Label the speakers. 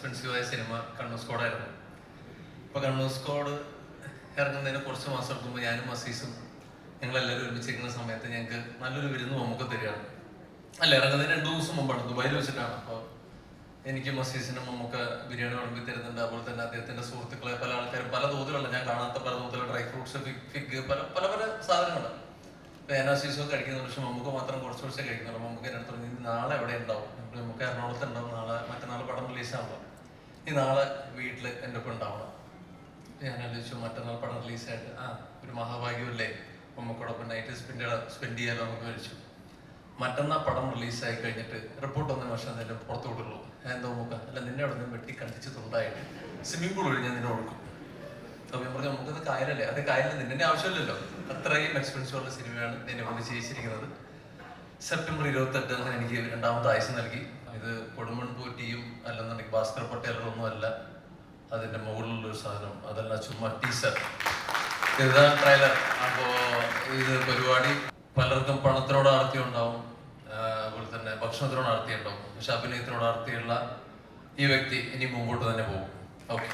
Speaker 1: എക്സ്പെൻസീവായ cinema Kannur സ്കോഡായിരുന്നു അപ്പോൾ Kannur squad ഇറങ്ങുന്നതിന് കുറച്ച് മാസം എടുക്കുമ്പോൾ ഞാനും അസീസും ഞങ്ങളെല്ലാവരും ഒരുമിച്ചിരിക്കുന്ന സമയത്ത് ഞങ്ങൾക്ക് നല്ലൊരു വിരുന്ന് നമുക്ക് തരികയാണ്. അല്ല ഇറങ്ങുന്നതിന് രണ്ടു ദിവസം മുമ്പാണ് ദുബായിൽ വെച്ചിട്ടാണ്. അപ്പോൾ എനിക്ക് മസീസിനും നമുക്ക് ബിരിയാണി വിളമ്പി തരുന്നുണ്ട്. അതുപോലെ തന്നെ അദ്ദേഹത്തിന്റെ സുഹൃത്തുക്കളെ പല ആൾക്കാരും പല തോതിലുള്ള ഞാൻ കാണാത്ത പല തോതിലുള്ള ഡ്രൈ ഫ്രൂട്ട്സ് ഫിഗ് പല പല പല ഞാൻ അസീസും കഴിക്കുന്ന പക്ഷെ നമുക്ക് മാത്രം കുറച്ച് കുറച്ചേ കഴിക്കുന്നുള്ളൂ. നമുക്ക് എന്റെ അടുത്ത് നാളെ എവിടെ ഉണ്ടാവും നമുക്ക് എറണാകുളത്ത് ഉണ്ടാവും നാളെ മറ്റന്നാൾ പടം റിലീസ് ആവുമ്പോൾ ഈ നാളെ വീട്ടിൽ എന്റെ ഒപ്പം ഉണ്ടാവണം. ഞാൻ ആലോചിച്ചു മറ്റന്നാൾ പടം റിലീസായിട്ട്. ആ ഒരു മഹാഭാഗ്യമല്ലേ നമുക്കോടൊപ്പം നൈറ്റ് സ്പെൻഡ് സ്പെൻഡ് ചെയ്യാലോ നമുക്ക് വിളിച്ചു മറ്റന്നാൾ പടം റിലീസായി കഴിഞ്ഞിട്ട് റിപ്പോർട്ട് ഒന്നും വർഷം എന്തെങ്കിലും പുറത്തു വിടുള്ളൂ ഞാൻ എന്തോ നോക്കാം. അല്ല നിന്നെ അവിടെ നിന്ന് വെട്ടി കണ്ടിച്ച് തുണ്ടായിട്ട് സ്വിമ്മിംഗ് പൂൾ വഴി ഞാൻ നിന്നെ കൊടുക്കും അപ്പൊ ഞാൻ പറഞ്ഞു നമുക്കത് കായലല്ലേ? അത് കായലിൽ നിന്നെ ആവശ്യമില്ലല്ലോ. അത്രയും എക്സ്പെൻസീവ് ഉള്ള സിനിമയാണ് എന്നെ കൊണ്ട് ചെയ്യിച്ചിരിക്കുന്നത്. സെപ്റ്റംബർ ഇരുപത്തെട്ടിന് എനിക്ക് രണ്ടാമത്തെ ആയുസ് നൽകി. ഇത് കൊടുമൺപൂറ്റിയും അല്ലെന്നുണ്ടെങ്കിൽ ഭാസ്കർ പട്ടേലോ ഒന്നും അല്ല. അതിന്റെ മുകളിലുള്ള സാധനം. അതല്ല ചുമ്മാ ടീസർ ഇതാണ് ട്രെയിലർ അപ്പോ ഇത് പരിപാടി പലർക്കും പണത്തിനോട് ആർത്തി ഉണ്ടാവും അതുപോലെ തന്നെ ഭക്ഷണത്തിനോട് ആർത്തി ഉണ്ടാവും പക്ഷെ അഭിനയത്തിനോട് ആർത്തിയുള്ള ഈ വ്യക്തി ഇനി മുമ്പോട്ട് തന്നെ പോകും. ഓക്കെ